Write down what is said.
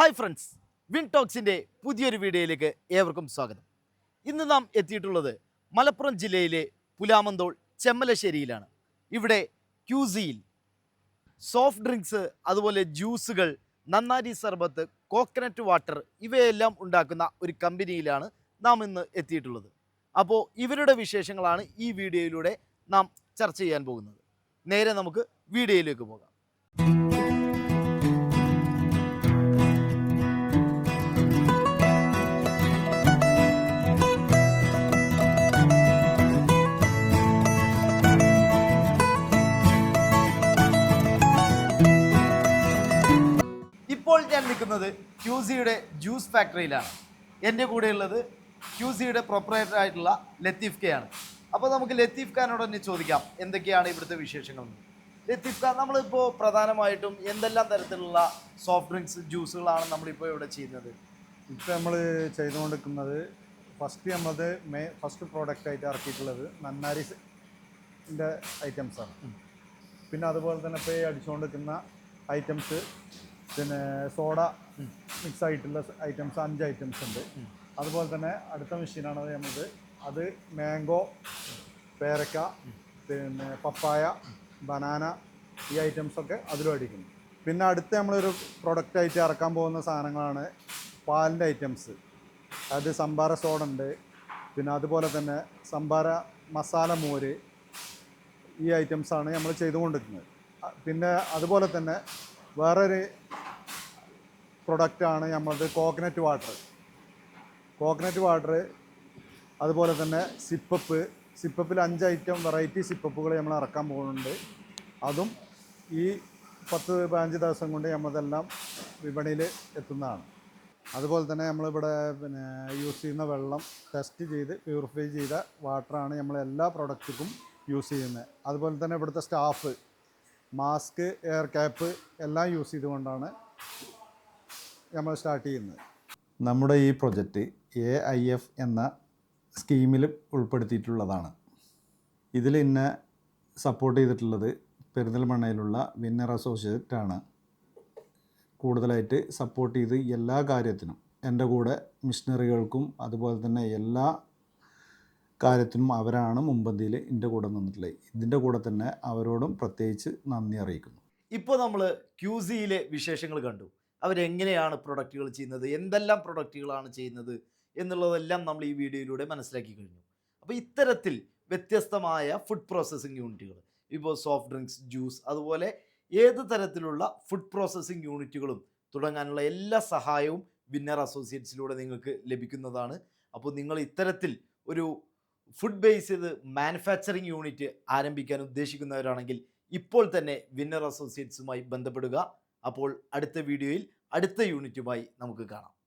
Hi friends win ടോക്സിന്റെ പുതിയൊരു വീഡിയോയിലേക്ക് ഏവർക്കും സ്വാഗതം. ഇന്ന് നാം എത്തിയിട്ടുള്ളത് മലപ്പുറം ജില്ലയിലെ പുലാമന്തോൾ ചെമ്മലശ്ശേരിയിലാണ്. ഇവിടെ ക്യൂസിയിൽ സോഫ്റ്റ് ഡ്രിങ്ക്സ് അതുപോലെ ജ്യൂസുകൾ നന്നാരി സർബത്ത് കോക്കനട്ട് വാട്ടർ ഇവയെല്ലാം ഉണ്ടാക്കുന്ന ഒരു കമ്പനിയിലാണ് നാം ഇന്ന് എത്തിയിട്ടുള്ളത്. അപ്പോൾ ഇവരുടെ വിശേഷങ്ങളാണ് ഈ വീഡിയോയിലൂടെ നാം ചർച്ച ചെയ്യാൻ പോകുന്നത്. നേരെ നമുക്ക് വീഡിയോയിലേക്ക് പോകാം. ഇപ്പോൾ ഞാൻ നിൽക്കുന്നത് ക്യൂസിയുടെ ജ്യൂസ് ഫാക്ടറിയിലാണ്. എന്റെ കൂടെ കൂടെയുള്ളത് ക്യൂസിയുടെ പ്രൊപ്പറേറ്റർ ആയിട്ടുള്ള ലത്തീഫ് കെ ആണ്. അപ്പോൾ നമുക്ക് ലത്തീഫ് ഖാനോട് തന്നെ ചോദിക്കാം എന്തൊക്കെയാണ് ഇവിടുത്തെ വിശേഷങ്ങൾ. ലത്തീഫ് ഖാൻ നമ്മളിപ്പോൾ പ്രധാനമായിട്ടും എന്തെല്ലാം തരത്തിലുള്ള സോഫ്റ്റ് ഡ്രിങ്ക്സ് ജ്യൂസുകളാണ് നമ്മളിപ്പോൾ ഇവിടെ ചെയ്യുന്നത്? ഇപ്പോൾ നമ്മൾ ചെയ്തുകൊണ്ടിരിക്കുന്നത് ഫസ്റ്റ് നമ്മളത് മേ ഫസ്റ്റ് പ്രോഡക്റ്റ് ആയിട്ട് ഇറക്കിയിട്ടുള്ളത് നന്നാരിന്റെ ഐറ്റംസാണ് പിന്നെ അതുപോലെ തന്നെ ഇപ്പോൾ ഈ അടിച്ചുകൊണ്ടിരിക്കുന്ന ഐറ്റംസ് പിന്നെ സോഡ മിക്സ് ആയിട്ടുള്ള ഐറ്റംസ് അഞ്ച് ഐറ്റംസ് ഉണ്ട്. അതുപോലെ തന്നെ അടുത്ത മെഷീനാണ് നമ്മളത്. അത് മാംഗോ പേരക്ക പിന്നെ പപ്പായ ബനാന ഈ ഐറ്റംസൊക്കെ അതിലും അടിക്കുന്നു. പിന്നെ അടുത്ത് നമ്മളൊരു പ്രൊഡക്റ്റ് ആയിട്ട് ഇറക്കാൻ പോകുന്ന സാധനങ്ങളാണ് പാലിന്റെ ഐറ്റംസ്. അത് സംഭാര സോഡ ഉണ്ട്. പിന്നെ അതുപോലെ തന്നെ സംഭാര മസാല മോര് ഈ ഐറ്റംസാണ് നമ്മൾ ചെയ്തുകൊണ്ടിരിക്കുന്നത്. പിന്നെ അതുപോലെ തന്നെ വേറൊരു പ്രൊഡക്റ്റാണ് നമ്മളത് കോക്കനറ്റ് വാട്ടർ കോക്കനറ്റ് വാട്ടർ അതുപോലെ തന്നെ സിപ്പപ്പ് സിപ്പപ്പിൽ അഞ്ച് ഐറ്റം വെറൈറ്റി സിപ്പപ്പുകൾ നമ്മൾ ഇറക്കാൻ പോകുന്നുണ്ട്. അതും ഈ പത്ത് പതിനഞ്ച് ദിവസം കൊണ്ട് നമ്മളതെല്ലാം വിപണിയിൽ എത്തുന്നതാണ്. അതുപോലെ തന്നെ നമ്മളിവിടെ പിന്നെ യൂസ് ചെയ്യുന്ന വെള്ളം ടെസ്റ്റ് ചെയ്ത് പ്യൂരിഫൈ ചെയ്ത വാട്ടറാണ് നമ്മൾ എല്ലാ പ്രൊഡക്റ്റുക്കും യൂസ് ചെയ്യുന്നത്. അതുപോലെ തന്നെ ഇവിടുത്തെ സ്റ്റാഫ് മാസ്ക് എയർ ക്യാപ്പ് എല്ലാം യൂസ് ചെയ്തുകൊണ്ടാണ് നമ്മൾ സ്റ്റാർട്ട് ചെയ്യുന്നത്. നമ്മുടെ ഈ പ്രൊജക്റ്റ് എ ഐ എഫ് എന്ന സ്കീമിൽ ഉൾപ്പെടുത്തിയിട്ടുള്ളതാണ്. ഇതിൽ ഇന്ന് സപ്പോർട്ട് ചെയ്തിട്ടുള്ളത് പെരിന്തൽമണ്ണയിലുള്ള വിന്നർ അസോസിയേറ്റ് ആണ്. കൂടുതലായിട്ട് സപ്പോർട്ട് ചെയ്ത് എല്ലാ കാര്യത്തിനും എന്റെ കൂടെ മിഷനറികൾക്കും അതുപോലെ തന്നെ എല്ലാ കാര്യത്തിനും അവരാണ് മുമ്പന്തിയിൽ എന്റെ കൂടെ നിന്നിട്ടുള്ളത്. ഇതിന്റെ കൂടെ തന്നെ അവരോടും പ്രത്യേകിച്ച് നന്ദി അറിയിക്കുന്നു. ഇപ്പോൾ നമ്മൾ ക്യൂസിയിലെ വിശേഷങ്ങൾ കണ്ടു. അവരെങ്ങനെയാണ് പ്രൊഡക്റ്റുകൾ ചെയ്യുന്നത്? എന്തെല്ലാം പ്രൊഡക്റ്റുകളാണ് ചെയ്യുന്നത്? എന്നുള്ളതെല്ലാം നമ്മൾ ഈ വീഡിയോയിലൂടെ മനസ്സിലാക്കി കഴിഞ്ഞു. അപ്പോൾ ഇത്തരത്തിൽ വ്യത്യസ്തമായ ഫുഡ് പ്രോസസ്സിംഗ് യൂണിറ്റുകൾ ഇപ്പോൾ സോഫ്റ്റ് ഡ്രിങ്ക്സ് ജ്യൂസ് അതുപോലെ ഏത് തരത്തിലുള്ള ഫുഡ് പ്രോസസ്സിംഗ് യൂണിറ്റുകളും തുടങ്ങാനുള്ള എല്ലാ സഹായവും വിന്നർ അസോസിയേറ്റ്സിലൂടെ നിങ്ങൾക്ക് ലഭിക്കുന്നതാണ്. അപ്പോൾ നിങ്ങൾ ഇത്തരത്തിൽ ഒരു ഫുഡ് ബേസ് ചെയ്ത് മാനുഫാക്ചറിങ് യൂണിറ്റ് ആരംഭിക്കാൻ ഉദ്ദേശിക്കുന്നവരാണെങ്കിൽ ഇപ്പോൾ തന്നെ വിന്നർ അസോസിയേറ്റ്സുമായി ബന്ധപ്പെടുക. അപ്പോൾ അടുത്ത വീഡിയോയിൽ അടുത്ത യൂണിറ്റുമായി നമുക്ക് കാണാം.